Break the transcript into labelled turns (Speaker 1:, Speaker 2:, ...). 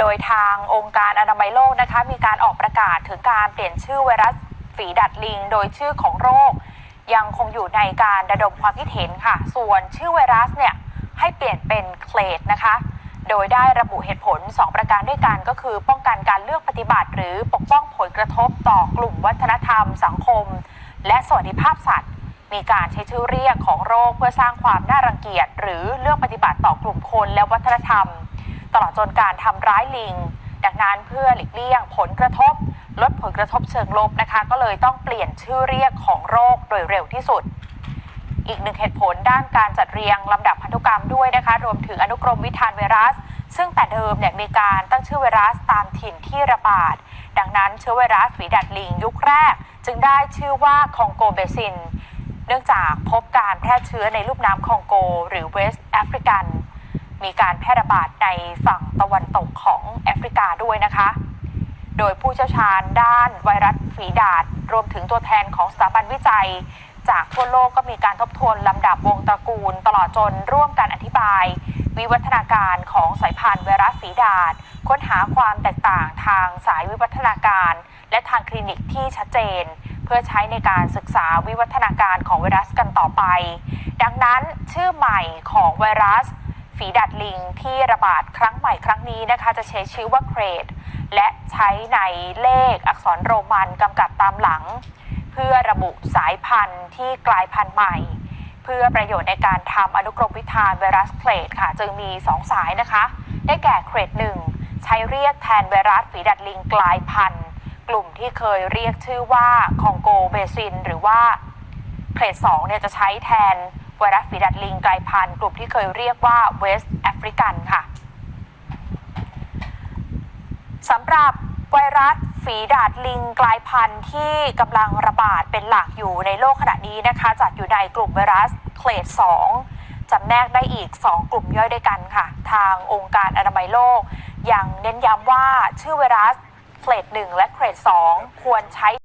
Speaker 1: โดยทางองค์การอนามัยโลกนะคะมีการออกประกาศถึงการเปลี่ยนชื่อไวรัสฝีดัดลิง โดยชื่อของโรค ยังคงอยู่ในการระดมความคิดเห็นค่ะ ส่วนชื่อไวรัสเนี่ยให้เปลี่ยนเป็นเคลดนะคะ โดยได้ระบุเหตุผล 2 ประการด้วยกันก็คือ ป้องกันการเลือกปฏิบัติ หรือปกป้องผลกระทบต่อกลุ่มวัฒนธรรม สังคม และสวัสดิภาพสัตว์ มีการใช้ชื่อเรียกของโรคเพื่อสร้างความน่ารังเกียจ หรือเลือกปฏิบัติต่อกลุ่มคนและวัฒนธรรม ตลอดจนการทำร้ายลิง ดังนั้นเพื่อหลีกเลี่ยงผลกระทบ ลดผลกระทบเชิงลบนะคะ ก็เลยต้องเปลี่ยนชื่อเรียกของโรคโดยเร็วที่สุด อีกหนึ่งเหตุผลด้านการจัดเรียงลำดับพันธุกรรมด้วยนะคะ รวมถึงอนุกรมวิธานไวรัส ซึ่งแต่เดิมเนี่ยมีการตั้งชื่อไวรัสตามถิ่นที่ระบาด ดังนั้นเชื้อไวรัสฝีดัดลิงยุคแรก จึงได้ชื่อว่าคองโกเบซิน เนื่องจากพบการแพร่เชื้อในลูกน้ำคองโก หรือเวสต์แอฟริกัน มีการแพร่ระบาดในฝั่งตะวันตกของแอฟริกาด้วยนะคะ โดยผู้เชี่ยวชาญด้านไวรัสฝีดาดรวมถึงตัวแทนของสถาบันวิจัย จากทั่วโลกก็มีการทบทวนลำดับวงตระกูล ตลอดจนร่วมกันอธิบาย วิวัฒนาการของสายพันธุ์ไวรัสฝีดาดค้นหาความแตกต่างทางสายวิวัฒนาการ และทางคลินิกที่ชัดเจนเพื่อใช้ในการศึกษาวิวัฒนาการของไวรัสกันต่อไป ดังนั้นชื่อใหม่ของไวรัส ฝีดัดลิงที่ระบาดครั้งใหม่ครั้งนี้นะคะ จะใช้ชื่อว่าเครดและใช้ในเลขอักษรโรมันกำกับตามหลัง เพื่อระบุสายพันธุ์ที่กลายพันธุ์ใหม่ เพื่อประโยชน์ในการทำอนุกรมวิธานไวรัสเครดค่ะ จึงมี 2 สายนะคะ ได้แก่เครดหนึ่งใช้เรียกแทนไวรัสฝีดัดลิงกลายพันธุ์ กลุ่มที่เคยเรียกชื่อว่าคองโกเบซิน หรือว่าเครด2เนี่ยจะใช้แทน ไวรัสฝีดัดลิงกลายพันธุ์กลุ่มที่เคยเรียกว่าเวสต์แอฟริกันค่ะสำหรับไวรัสฝีดาดลิงกลายพันธุ์ที่กำลังระบาดเป็นหลักอยู่ในโลกขณะนี้นะคะจัดอยู่ในกลุ่มไวรัสเคลด2จำแนกได้อีก 2 กลุ่มย่อยด้วยกันค่ะ ทางองค์การอนามัยโลกยังเน้นย้ำว่าชื่อไวรัสเคลด1และเคลด2ควรใช้